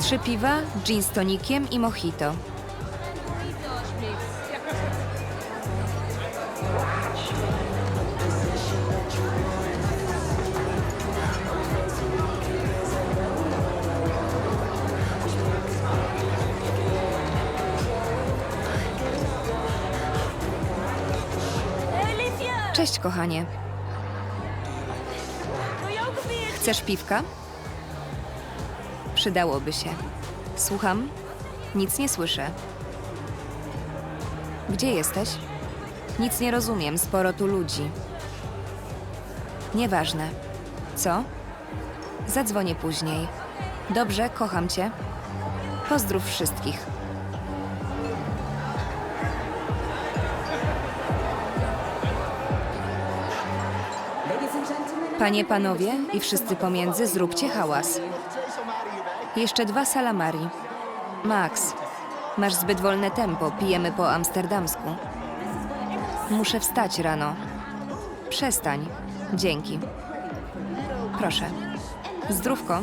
Trzy piwa, gin z tonikiem i mojito. Cześć, kochanie. Chcesz piwka? Przydałoby się. Słucham? Nic nie słyszę. Gdzie jesteś? Nic nie rozumiem, sporo tu ludzi. Nieważne. Co? Zadzwonię później. Dobrze, kocham cię. Pozdrów wszystkich. Panie, panowie i wszyscy pomiędzy, zróbcie hałas. Jeszcze dwa salamari. Max, masz zbyt wolne tempo, pijemy po amsterdamsku. Muszę wstać rano. Przestań. Dzięki. Proszę. Zdrówko.